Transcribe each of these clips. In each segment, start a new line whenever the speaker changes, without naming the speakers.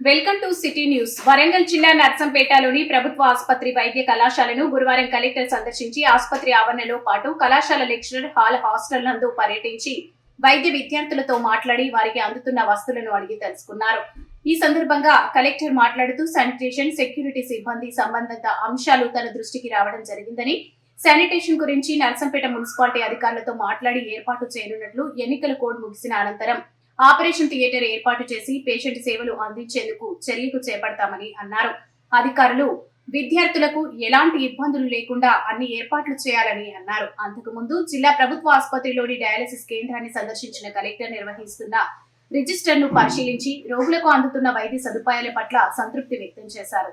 Welcome to city news. Warangal జిల్లా నర్సంపేటలోని ప్రభుత్వ ఆసుపత్రి వైద్య కళాశాలను గురువారం కలెక్టర్ సందర్శించి ఆసుపత్రి ఆవరణలో పాటు కళాశాల లెక్చరర్ హాల్ హాస్టల్ నందు పర్యటించి వైద్య విద్యార్థులతో మాట్లాడి వారికి అందుతున్న వస్తువులను అడిగి తెలుసుకున్నారు. ఈ సందర్భంగా కలెక్టర్ మాట్లాడుతూ శానిటేషన్ సెక్యూరిటీ సిబ్బంది సంబంధిత అంశాలు తన దృష్టికి రావడం జరిగిందని శానిటేషన్ గురించి నర్సంపేట మున్సిపాలిటీ అధికారులతో మాట్లాడి ఏర్పాటు చేయనున్నట్లు ఎన్నికల కోడ్ ముగిసిన అనంతరం ఆపరేషన్ థియేటర్ ఏర్పాటు చేసి పేషెంట్ సేవలు అందించేందుకు చర్యలు చేపడతామని అన్నారు. అధికారులు విద్యార్థులకు ఎలాంటి ఇబ్బందులు లేకుండా అన్ని ఏర్పాట్లు చేయాలని అన్నారు. అంతకుముందు జిల్లా ప్రభుత్వ ఆసుపత్రిలోని డయాలసిస్ కేంద్రాన్ని సందర్శించిన కలెక్టర్ నిర్వహిస్తున్న రిజిస్టర్ను పరిశీలించి రోగులకు అందుతున్న వైద్య సదుపాయాల పట్ల సంతృప్తి వ్యక్తం చేశారు.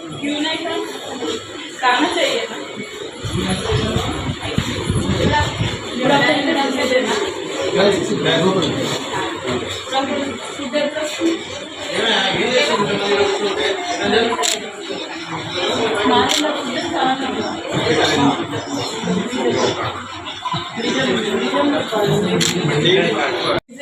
తెలియదు స్లోగా వచ్చేది వస్తే జ్వరం కూడా क्यों नहीं था करना चाहिए ना डॉक्टर ने डाल के देना डॉक्टर सुगर हमारे लोग सुगर खाना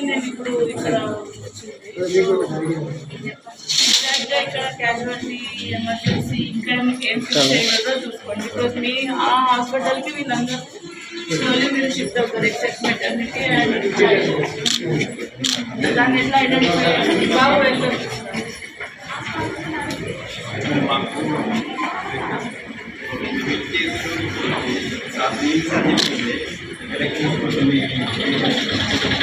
నేను ఇప్పుడు ఇక్కడ ఎగ్జాక్ట్గా ఇక్కడ క్యాజువాలిటీ ఎమర్జెన్సీ ఇక్కడ మీకు ఏం ఫిక్స్ చేయగలరో చూసుకోండి బికాస్ మీ ఆ హాస్పిటల్కి వీళ్ళందరూ స్లోలీ మీరు షిఫ్ట్ అవుతారు ఎక్సెప్ట్ మెటర్నిటీ అండ్ దాన్ని ఎట్లా ఐడెంటిఫై బాగా వెళ్తారు
కలెక్టర్